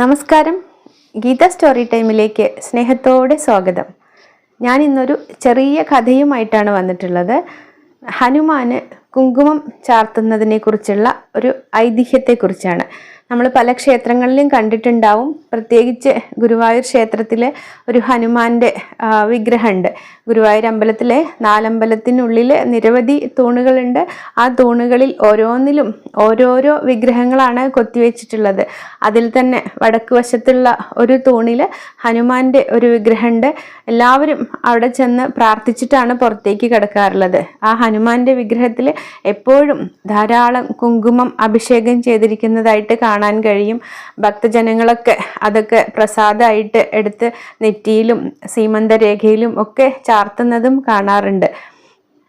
നമസ്കാരം. ഗീത സ്റ്റോറി ടൈമിലേക്ക് സ്നേഹത്തോടെ സ്വാഗതം. ഞാൻ ഇന്നൊരു ചെറിയ കഥയുമായിട്ടാണ് വന്നിട്ടുള്ളത്. ഹനുമാന് കുങ്കുമം ചാർത്തുന്നതിനെ കുറിച്ചുള്ള ഒരു ഐതിഹ്യത്തെക്കുറിച്ചാണ്. നമ്മൾ പല ക്ഷേത്രങ്ങളിലും കണ്ടിട്ടുണ്ടാവും. പ്രത്യേകിച്ച് ഗുരുവായൂർ ക്ഷേത്രത്തിലെ ഒരു ഹനുമാന്റെ വിഗ്രഹമുണ്ട്. ഗുരുവായൂർ അമ്പലത്തിലെ നാലമ്പലത്തിനുള്ളിൽ നിരവധി തൂണുകളുണ്ട്. ആ തൂണുകളിൽ ഓരോന്നിലും ഓരോരോ വിഗ്രഹങ്ങളാണ് കൊത്തിവെച്ചിട്ടുള്ളത്. അതിൽ തന്നെ വടക്ക് വശത്തുള്ള ഒരു തൂണിൽ ഹനുമാന്റെ ഒരു വിഗ്രഹമുണ്ട്. എല്ലാവരും അവിടെ ചെന്ന് പ്രാർത്ഥിച്ചിട്ടാണ് പുറത്തേക്ക് കിടക്കാറുള്ളത്. ആ ഹനുമാന്റെ വിഗ്രഹത്തിൽ എപ്പോഴും ധാരാളം കുങ്കുമം അഭിഷേകം ചെയ്തിരിക്കുന്നതായിട്ട് കാണാൻ കഴിയും. ഭക്തജനങ്ങളൊക്കെ അതൊക്കെ പ്രസാദമായിട്ട് എടുത്ത് നെറ്റിയിലും സീമന്തരേഖയിലും ഒക്കെ ചാർത്തുന്നതും കാണാറുണ്ട്.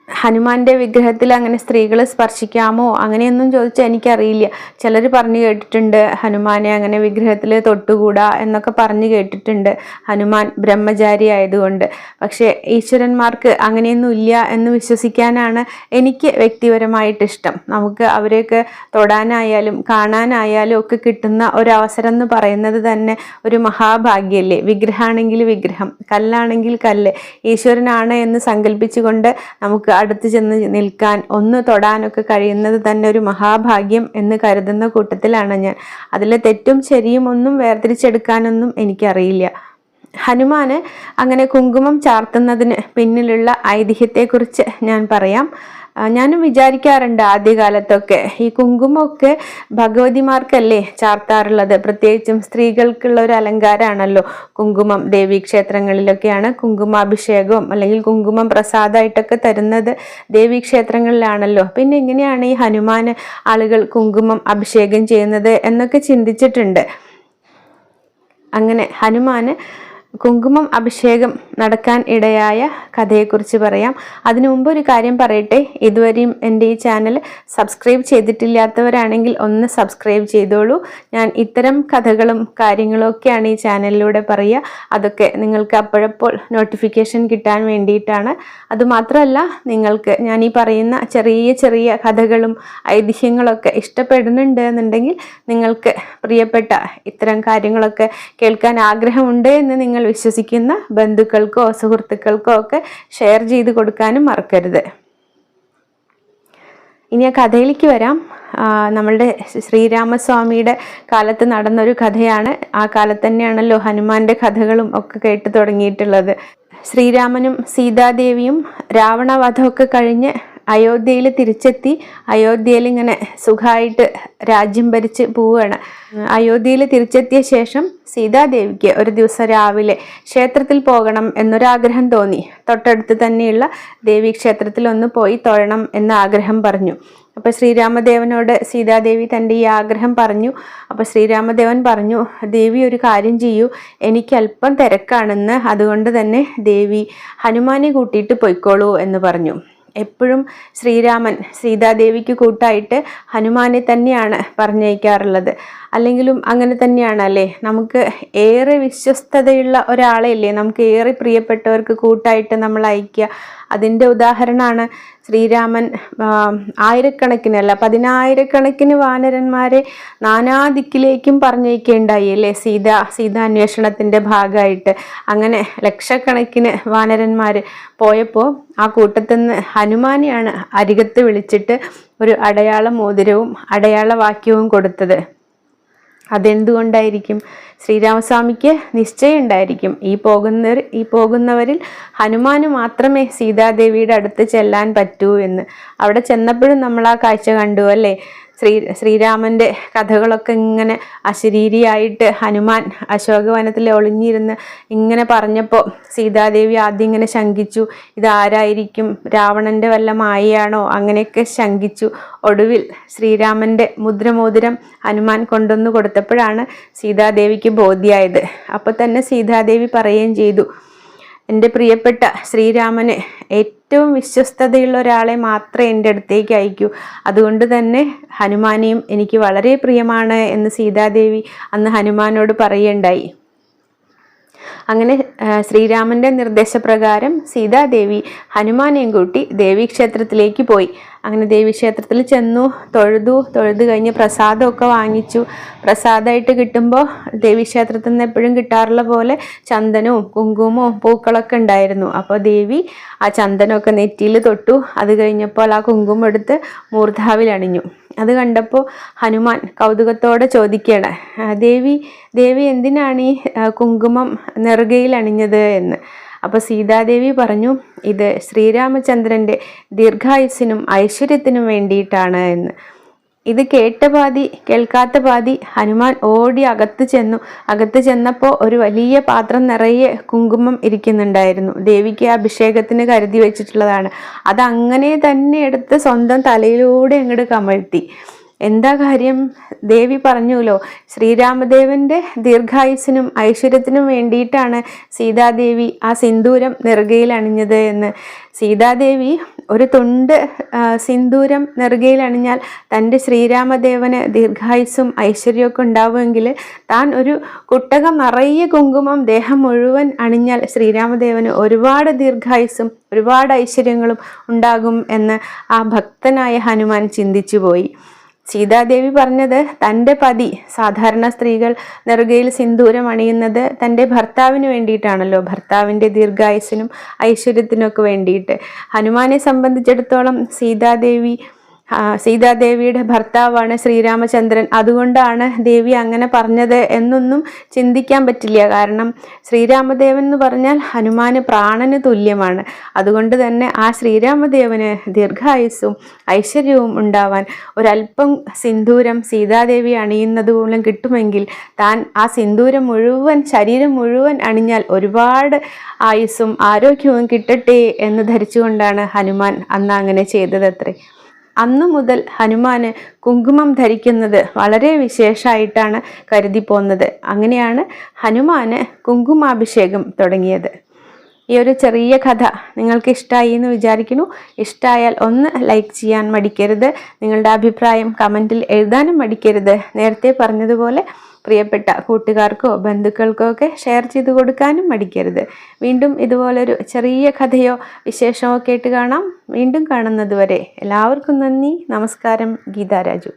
ഹനുമാന്റെ വിഗ്രഹത്തിൽ അങ്ങനെ സ്ത്രീകളെ സ്പർശിക്കാമോ? അങ്ങനെയൊന്നും ചോദിച്ചാൽ എനിക്കറിയില്ല. ചിലർ പറഞ്ഞു കേട്ടിട്ടുണ്ട് ഹനുമാനെ അങ്ങനെ വിഗ്രഹത്തിൽ തൊട്ടുകൂടാ എന്നൊക്കെ പറഞ്ഞു കേട്ടിട്ടുണ്ട് ഹനുമാൻ ബ്രഹ്മചാരി ആയതുകൊണ്ട്. പക്ഷേ ഈശ്വരന്മാർക്ക് അങ്ങനെയൊന്നും ഇല്ല എന്ന് വിശ്വസിക്കാനാണ് എനിക്ക് വ്യക്തിപരമായിട്ട് ഇഷ്ടം നമുക്ക് അവരെയൊക്കെ തൊടാനായാലും കാണാനായാലും ഒക്കെ കിട്ടുന്ന ഒരവസരം എന്ന് പറയുന്നത് തന്നെ ഒരു മഹാഭാഗ്യല്ലേ. വിഗ്രഹമാണെങ്കിൽ വിഗ്രഹം കല്ലാണെങ്കിൽ കല്ല്. ഈശ്വരനാണ് എന്ന് സങ്കല്പിച്ചുകൊണ്ട് നമുക്ക് അടുത്ത് ചെന്ന് നിൽക്കാൻ ഒന്ന് തൊടാനൊക്കെ കഴിയുന്നത് തന്നെ ഒരു മഹാഭാഗ്യം എന്ന് കരുതുന്ന കൂട്ടത്തിലാണ് ഞാൻ. അതിലെ തെറ്റും ശരിയും ഒന്നും വേർതിരിച്ചെടുക്കാനൊന്നും എനിക്കറിയില്ല. ഹനുമാന് അങ്ങനെ കുങ്കുമം ചാർത്തുന്നതിന് പിന്നിലുള്ള ഐതിഹ്യത്തെക്കുറിച്ച് ഞാൻ പറയാം. ഞാനും വിചാരിക്കാറുണ്ട് ആദ്യകാലത്തൊക്കെ. ഈ കുങ്കുമൊക്കെ ഭഗവതിമാർക്കല്ലേ ചാർത്താറുള്ളത്? പ്രത്യേകിച്ചും സ്ത്രീകൾക്കുള്ള ഒരു അലങ്കാരമാണല്ലോ കുങ്കുമം. ദേവീക്ഷേത്രങ്ങളിലൊക്കെയാണ് കുങ്കുമാഭിഷേകവും അല്ലെങ്കിൽ കുങ്കുമം പ്രസാദമായിട്ടൊക്കെ തരുന്നത് ദേവീക്ഷേത്രങ്ങളിലാണല്ലോ പിന്നെ എങ്ങനെയാണ് ഈ ഹനുമാൻ ആളുകൾ കുങ്കുമം അഭിഷേകം ചെയ്യുന്നത് എന്നൊക്കെ ചിന്തിച്ചിട്ടുണ്ട്. അങ്ങനെ ഹനുമാന് കുങ്കുമം അഭിഷേകം നടക്കാൻ ഇടയായ കഥയെക്കുറിച്ച് പറയാം. അതിനു മുമ്പ് ഒരു കാര്യം പറയട്ടെ. ഇതുവരെയും എന്റെ ഈ ചാനൽ സബ്സ്ക്രൈബ് ചെയ്തിട്ടില്ലാത്തവരാണെങ്കിൽ ഒന്ന് സബ്സ്ക്രൈബ് ചെയ്തോളൂ. ഞാൻ ഇത്തരം കഥകളും കാര്യങ്ങളും ഒക്കെയാണ് ഈ ചാനലിലൂടെ പറയുക. അതൊക്കെ നിങ്ങൾക്ക് അപ്പോഴപ്പോൾ നോട്ടിഫിക്കേഷൻ കിട്ടാൻ വേണ്ടിയിട്ടാണ്. അതുമാത്രമല്ല നിങ്ങൾക്ക് ഞാൻ ഈ പറയുന്ന ചെറിയ ചെറിയ കഥകളും ഐതിഹ്യങ്ങളൊക്കെ ഇഷ്ടപ്പെടുന്നുണ്ട് എന്നുണ്ടെങ്കിൽ നിങ്ങൾക്ക് പ്രിയപ്പെട്ട ഇത്തരം കാര്യങ്ങളൊക്കെ കേൾക്കാൻ ആഗ്രഹമുണ്ട് എന്ന് നിങ്ങൾ വിശ്വസിക്കുന്ന ബന്ധുക്കൾക്കോ സുഹൃത്തുക്കൾക്കോ ഒക്കെ ഷെയർ ചെയ്ത് കൊടുക്കാനും മറക്കരുത്. ഇനി ആ കഥയിലേക്ക് വരാം. നമ്മളുടെ ശ്രീരാമസ്വാമിയുടെ കാലത്ത് നടന്നൊരു കഥയാണ്. ആ കാലത്ത് തന്നെയാണല്ലോ ഹനുമാന്റെ കഥകളും ഒക്കെ കേട്ട് തുടങ്ങിയിട്ടുള്ളത്. ശ്രീരാമനും സീതാദേവിയും രാവണവധമൊക്കെ കഴിഞ്ഞ് അയോധ്യയിൽ തിരിച്ചെത്തി അയോധ്യയിൽ ഇങ്ങനെ സുഖമായിട്ട് രാജ്യം ഭരിച്ച് പോവുകയാണ്. അയോധ്യയിൽ തിരിച്ചെത്തിയ ശേഷം സീതാദേവിക്ക് ഒരു ദിവസം രാവിലെ ക്ഷേത്രത്തിൽ പോകണം എന്നൊരാഗ്രഹം തോന്നി. തൊട്ടടുത്ത് തന്നെയുള്ള ദേവി ക്ഷേത്രത്തിൽ ഒന്ന് പോയി തൊഴണം എന്ന ആഗ്രഹം പറഞ്ഞു. അപ്പോൾ ശ്രീരാമദേവനോട് സീതാദേവി തന്റെ ഈ ആഗ്രഹം പറഞ്ഞു. അപ്പോൾ ശ്രീരാമദേവൻ പറഞ്ഞു ദേവി ഒരു കാര്യം ചെയ്യൂ എനിക്ക് അല്പം തിരക്കാണെന്ന് അതുകൊണ്ട് തന്നെ ദേവി ഹനുമാനെ കൂട്ടിയിട്ട് പൊയ്ക്കോളൂ എന്ന് പറഞ്ഞു. എപ്പോഴും ശ്രീരാമൻ സീതാദേവിക്ക് കൂട്ടായിട്ട് ഹനുമാനെ തന്നെയാണ് പറഞ്ഞയക്കാറുള്ളത്. അല്ലെങ്കിലും അങ്ങനെ തന്നെയാണ് അല്ലേ? നമുക്ക് ഏറെ വിശ്വസ്തതയുള്ള ഒരാളെയല്ലേ? നമുക്ക് ഏറെ പ്രിയപ്പെട്ടവർക്ക് കൂട്ടായിട്ട് നമ്മൾ അയക്കുക അതിന്റെ ഉദാഹരണമാണ് ശ്രീരാമൻ ആയിരക്കണക്കിനല്ല പതിനായിരക്കണക്കിന് വാനരന്മാരെ നാനാദിക്കിലേക്കും പറഞ്ഞയക്കേണ്ടായി അല്ലേ? സീത സീതാന്വേഷണത്തിന്റെ ഭാഗമായിട്ട്. അങ്ങനെ ലക്ഷക്കണക്കിന് വാനരന്മാർ പോയപ്പോൾ ആ കൂട്ടത്തിൽ നിന്ന് ഹനുമാനെയാണ് അരികത്ത് വിളിച്ചിട്ട് ഒരു അടയാള മോതിരവും അടയാള വാക്യവും കൊടുത്തത്. അതെന്തുകൊണ്ടായിരിക്കും? ശ്രീരാമസ്വാമിക്ക് നിശ്ചയമുണ്ടായിരിക്കും. ഈ പോകുന്ന ഈ പോകുന്നവരിൽ ഹനുമാന് മാത്രമേ സീതാദേവിയുടെ അടുത്ത് ചെല്ലാൻ പറ്റൂ എന്ന്. അവിടെ ചെന്നപ്പോഴും നമ്മൾ ആ കാഴ്ച കണ്ടു അല്ലേ? ശ്രീ ശ്രീരാമന്റെ കഥകളൊക്കെ ഇങ്ങനെ അശരീരിയായിട്ട് ഹനുമാൻ അശോകവനത്തിൽ ഒളിഞ്ഞിരുന്ന് ഇങ്ങനെ പറഞ്ഞപ്പോൾ സീതാദേവി ആദ്യം ഇങ്ങനെ ശങ്കിച്ചു ഇതാരായിരിക്കും? രാവണന്റെ വല്ല മായയാണോ? അങ്ങനെയൊക്കെ ശങ്കിച്ചു. ഒടുവിൽ ശ്രീരാമന്റെ മുദ്രമോതിരം ഹനുമാൻ കൊണ്ടുവന്ന് കൊടുത്തപ്പോഴാണ് സീതാദേവിക്ക് ബോധ്യായത്. അപ്പോൾ തന്നെ സീതാദേവി പറയുകയും ചെയ്തു എന്റെ പ്രിയപ്പെട്ട ശ്രീരാമന് ഏറ്റവും വിശ്വസ്തതയുള്ള ഒരാളെ മാത്രമേ എന്റെ അടുത്തേക്ക് അയക്കൂ. അതുകൊണ്ട് തന്നെ ഹനുമാനെയും എനിക്ക് വളരെ പ്രിയമാണ് എന്ന് സീതാദേവി അന്ന് ഹനുമാനോട് പറയുകയുണ്ടായി. അങ്ങനെ ശ്രീരാമന്റെ നിർദ്ദേശപ്രകാരം സീതാദേവി ഹനുമാനെയും കൂട്ടി ദേവീക്ഷേത്രത്തിലേക്ക് പോയി. അങ്ങനെ ദേവീക്ഷേത്രത്തിൽ ചെന്നു തൊഴുതു തൊഴുതു കഴിഞ്ഞ് പ്രസാദമൊക്കെ വാങ്ങിച്ചു. പ്രസാദമായിട്ട് കിട്ടുമ്പോൾ ദേവീക്ഷേത്രത്തിൽ നിന്ന് എപ്പോഴും കിട്ടാറുള്ള പോലെ ചന്ദനവും കുങ്കുമവും പൂക്കളൊക്കെ ഉണ്ടായിരുന്നു. അപ്പോൾ ദേവി ആ ചന്ദനമൊക്കെ നെറ്റിയിൽ തൊട്ടു. അത് കഴിഞ്ഞപ്പോൾ ആ കുങ്കുമം എടുത്ത് മൂർധാവിൽ അണിഞ്ഞു. അത് കണ്ടപ്പോൾ ഹനുമാൻ കൗതുകത്തോടെ ചോദിക്കുകയാണ് ദേവി ദേവി എന്തിനാണ് ഈ കുങ്കുമം നെറുകയിൽ അണിഞ്ഞത്? എന്ന്. അപ്പോൾ സീതാദേവി പറഞ്ഞു ഇത് ശ്രീരാമചന്ദ്രന്റെ ദീർഘായുസിനും ഐശ്വര്യത്തിനും വേണ്ടിയിട്ടാണ് എന്ന്. ഇത് കേട്ട പാതി കേൾക്കാത്ത പാതി ഹനുമാൻ ഓടി അകത്ത് ചെന്നു. അകത്ത് ചെന്നപ്പോൾ ഒരു വലിയ പാത്രം നിറയെ കുങ്കുമം ഇരിക്കുന്നുണ്ടായിരുന്നു. ദേവിക്ക് അഭിഷേകത്തിന് കരുതി വെച്ചിട്ടുള്ളതാണ്. അത് അങ്ങനെ തന്നെ എടുത്ത് സ്വന്തം തലയിലൂടെ അങ്ങോട്ട് കമഴ്ത്തി. എന്താ കാര്യം? ദേവി പറഞ്ഞുല്ലോ ശ്രീരാമദേവന്റെ ദീർഘായുസിനും ഐശ്വര്യത്തിനും വേണ്ടിയിട്ടാണ് സീതാദേവി ആ സിന്ദൂരം നെറുകയിൽ അണിഞ്ഞത് എന്ന്. സീതാദേവി ഒരു തുണ്ട് സിന്ദൂരം നെറുകയിൽ അണിഞ്ഞാൽ തന്റെ ശ്രീരാമദേവന് ദീർഘായുസും ഐശ്വര്യമൊക്കെ ഉണ്ടാവുമെങ്കിൽ താൻ ഒരു കുട്ടകം നിറയെ കുങ്കുമം ദേഹം മുഴുവൻ അണിഞ്ഞാൽ ശ്രീരാമദേവന് ഒരുപാട് ദീർഘായുസും ഒരുപാട് ഐശ്വര്യങ്ങളും ഉണ്ടാകും എന്ന് ആ ഭക്തനായ ഹനുമാൻ ചിന്തിച്ചു പോയി സീതാദേവി പറഞ്ഞത് തന്റെ പതി സാധാരണ സ്ത്രീകൾ നെറുകയിൽ സിന്ദൂരം അണിയുന്നത് തന്റെ ഭർത്താവിന് വേണ്ടിയിട്ടാണല്ലോ. ഭർത്താവിന്റെ ദീർഘായുസിനും ഐശ്വര്യത്തിനൊക്കെ വേണ്ടിയിട്ട്. ഹനുമാനെ സംബന്ധിച്ചിടത്തോളം സീതാദേവി സീതാദേവിയുടെ ഭർത്താവാണ് ശ്രീരാമചന്ദ്രൻ. അതുകൊണ്ടാണ് ദേവി അങ്ങനെ പറഞ്ഞത് എന്നൊന്നും ചിന്തിക്കാൻ പറ്റില്ല. കാരണം ശ്രീരാമദേവൻ എന്ന് പറഞ്ഞാൽ ഹനുമാന് പ്രാണന് തുല്യമാണ്. അതുകൊണ്ട് തന്നെ ആ ശ്രീരാമദേവന് ദീർഘായുസ്സും ഐശ്വര്യവും ഉണ്ടാവാൻ ഒരല്പം സിന്ദൂരം സീതാദേവി അണിയുന്നത് മൂലം കിട്ടുമെങ്കിൽ താൻ ആ സിന്ദൂരം മുഴുവൻ ശരീരം മുഴുവൻ അണിഞ്ഞാൽ ഒരുപാട് ആയുസ്സും ആരോഗ്യവും കിട്ടട്ടെ എന്ന് ധരിച്ചുകൊണ്ടാണ് ഹനുമാൻ അന്ന് അങ്ങനെ ചെയ്തതത്രേ. അന്നു മുതൽ ഹനുമാന് കുങ്കുമം ധരിക്കുന്നത് വളരെ വിശേഷമായിട്ടാണ് കരുതി പോന്നത്. അങ്ങനെയാണ് ഹനുമാന് കുങ്കുമാഭിഷേകം തുടങ്ങിയത്. ഈ ഒരു ചെറിയ കഥ നിങ്ങൾക്ക് ഇഷ്ടമായി എന്ന് വിചാരിക്കുന്നു. ഇഷ്ടമായാൽ ഒന്ന് ലൈക്ക് ചെയ്യാൻ മടിക്കരുത്. നിങ്ങളുടെ അഭിപ്രായം കമന്റിൽ എഴുതാനും മടിക്കരുത്. നേരത്തെ പറഞ്ഞതുപോലെ പ്രിയപ്പെട്ട കൂട്ടുകാർക്കോ ബന്ധുക്കൾക്കോ ഒക്കെ ഷെയർ ചെയ്ത് കൊടുക്കാനും മടിക്കരുത്. വീണ്ടും ഇതുപോലൊരു ചെറിയ കഥയോ വിശേഷമോ കേട്ട് കാണാം. വീണ്ടും കാണുന്നത് വരെ എല്ലാവർക്കും നന്ദി. നമസ്കാരം. ഗീതാരാജു